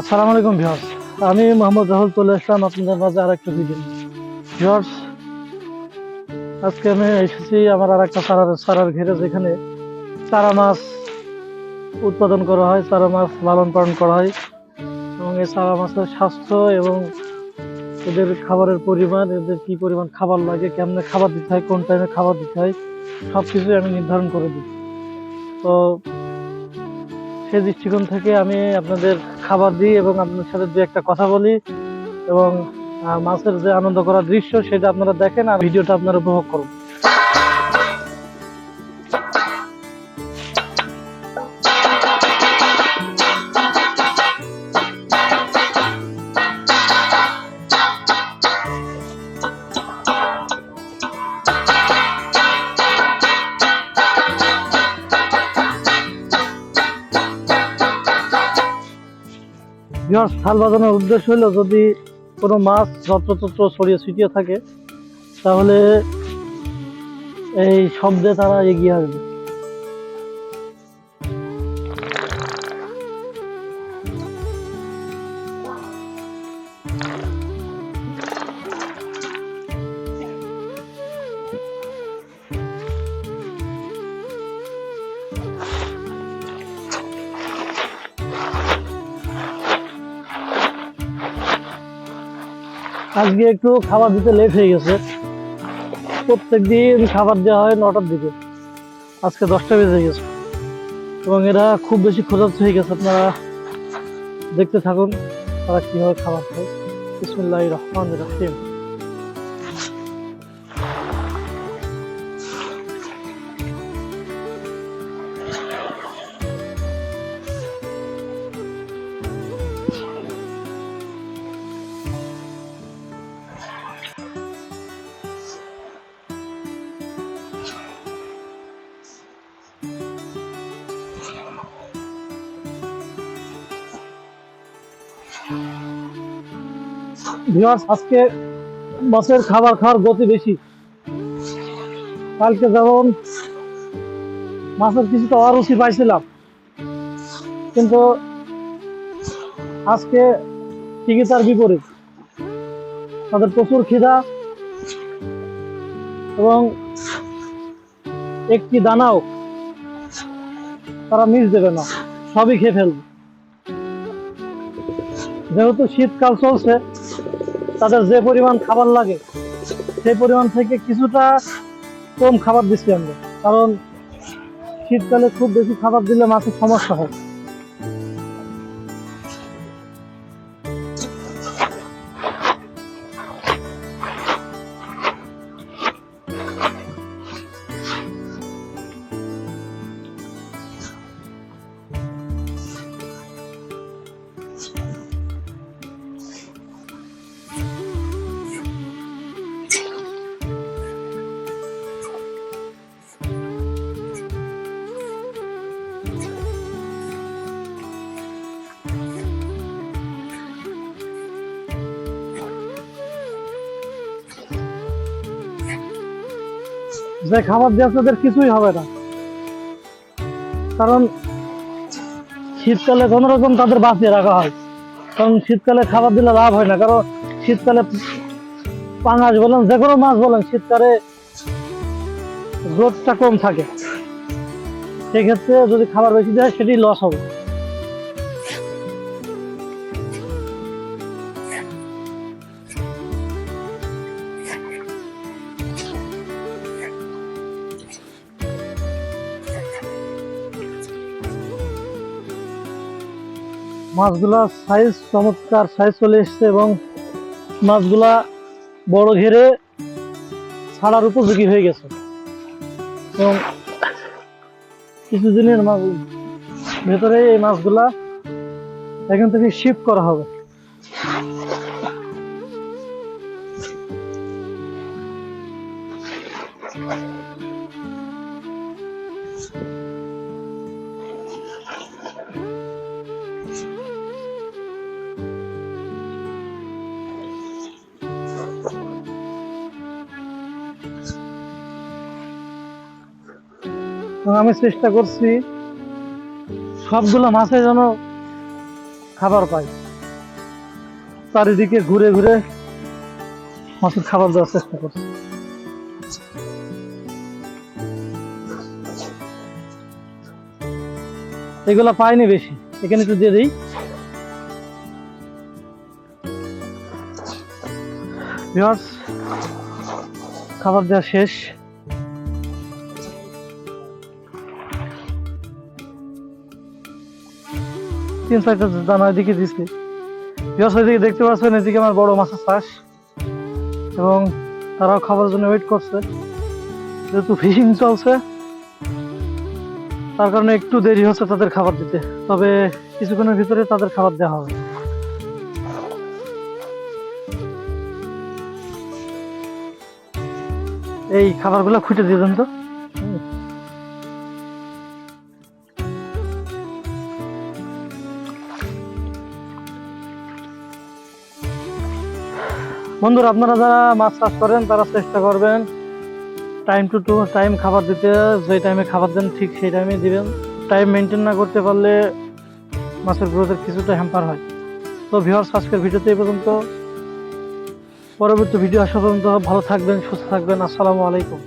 আসসালামু আলাইকুম, ভিউয়ার্স। আমি মোহাম্মদ রাহুল চলে আসলাম আপনাদের মাঝে আর একটা ভিডিও ভিউয়ার্স, আজকে আমি এসেছি আমার আর একটা সারার চারার ঘেরে, যেখানে চারা মাছ উৎপাদন করা হয়, চারা মাছ লালন পালন করা হয়। এবং এই চারা মাছের স্বাস্থ্য এবং এদের খাবারের পরিমাণ, এদের কি পরিমাণ খাবার লাগে, কেমনে খাবার দিতে হয়, কোন টাইমে খাবার দিতে হয় সব কিছুই আমি নির্ধারণ করে দিই। তো সেই দৃষ্টিকোণ থেকে আমি আপনাদের খাবার দিই এবং আপনার সাথে দু একটা কথা বলি এবং মাছের যে আনন্দ করার দৃশ্য সেটা আপনারা দেখেন আর ভিডিওটা আপনারা উপভোগ করুন। ভিউয়ার্স থাল বাজানোর উদ্দেশ্য হলো যদি কোনো মাছ যত্রতত্র ছড়িয়ে ছিটিয়ে থাকে, তাহলে এই শব্দে তারা এগিয়ে আসবে। আজকে একটু খাবার দিতে লেট হয়ে গেছে। প্রত্যেক দিন খাবার দেওয়া হয় নটার দিকে। আজকে দশটা বেজে গেছে। এবং এরা খুব বেশি ক্ষুধার্ত হয়ে গেছে। আপনারা দেখতে থাকুন, তারা কীভাবে খাবার খায়। বিসমুল্লাহ রহমান রাহিম। ভিউয়ার্স, আজকে মাছের খাবার খাওয়ার গতি বেশি। কালকে যেমন মাছের কিছুটা অরুচি পাইছিলাম। কিন্তু আজকে তার বিপরীত। তাদের প্রচুর খিদা এবং একটি দানাও তারা মিস দেবে না। সবই খেয়ে ফেলবে। যেহেতু শীতকাল চলছে তাদের যে পরিমাণ খাবার লাগে, সেই পরিমাণ থেকে কিছুটা কম খাবার দিচ্ছি আমরা। কারণ শীতকালে খুব বেশি খাবার দিলে মাছের সমস্যা হয়। যে খাবার দেওয়া তাদের কিছুই হবে না। কারণ শীতকালে কোনো রকম তাদের বাঁচিয়ে রাখা হয়। কারণ শীতকালে খাবার দিলে লাভ হয় না। কারণ শীতকালে পাঙাশ বলেন, যে কোনো মাছ বলেন, শীতকালে রোদটা কম থাকে। সেক্ষেত্রে যদি খাবার বেশি দেয়, সেটি লস হবে। মাছগুলা সাইজ চমৎকার সাইজ চলে এসছে এবং মাছগুলা বড় ঘেরে ছাড়ার উপযোগী হয়ে গেছে। এবং কিছুদিনের মাছ ভেতরে এই মাছগুলা এখান থেকে শিফট করা হবে। আমি চেষ্টা করছি সবগুলো মাছে যেন খাবার পায় চারিদিকে ঘুরে ঘুরে মাছের খাবার দেওয়ার চেষ্টা করছে। এগুলা পাইনি বেশি। এখানে একটু দিয়ে দিই। খাবার দেওয়া শেষ। তিন চারটা দানা এদিকে দিচ্ছি ভিউয়ার্স এদিকে দেখতে পাচ্ছেন, এদিকে আমার বড় মাছের চাষ এবং তারাও খাবারের জন্য ওয়েট করছে। যেহেতু ফিশিং চলছে, তার কারণে একটু দেরি হচ্ছে তাদের খাবার দিতে। তবে কিছুক্ষণের ভিতরে তাদের খাবার দেওয়া হবে। এই খাবারগুলো খুঁটে দিয়ে দেন তো। বন্ধুরা, আপনারা যারা মাছ চাষ করেন, তারা চেষ্টা করবেন টাইম টু টু টাইম খাবার দিতে। যে টাইমে খাবার দেন, ঠিক সেই টাইমে দিবেন। টাইম মেনটেন না করতে পারলে মাছের গ্রোথের কিছুটা হ্যাম্পার হয়। তো ভিওয়ার্স আজকের ভিডিওতে এই পর্যন্ত। পরবর্তী ভিডিও আসা পর্যন্ত ভালো থাকবেন, সুস্থ থাকবেন। আসসালামু আলাইকুম।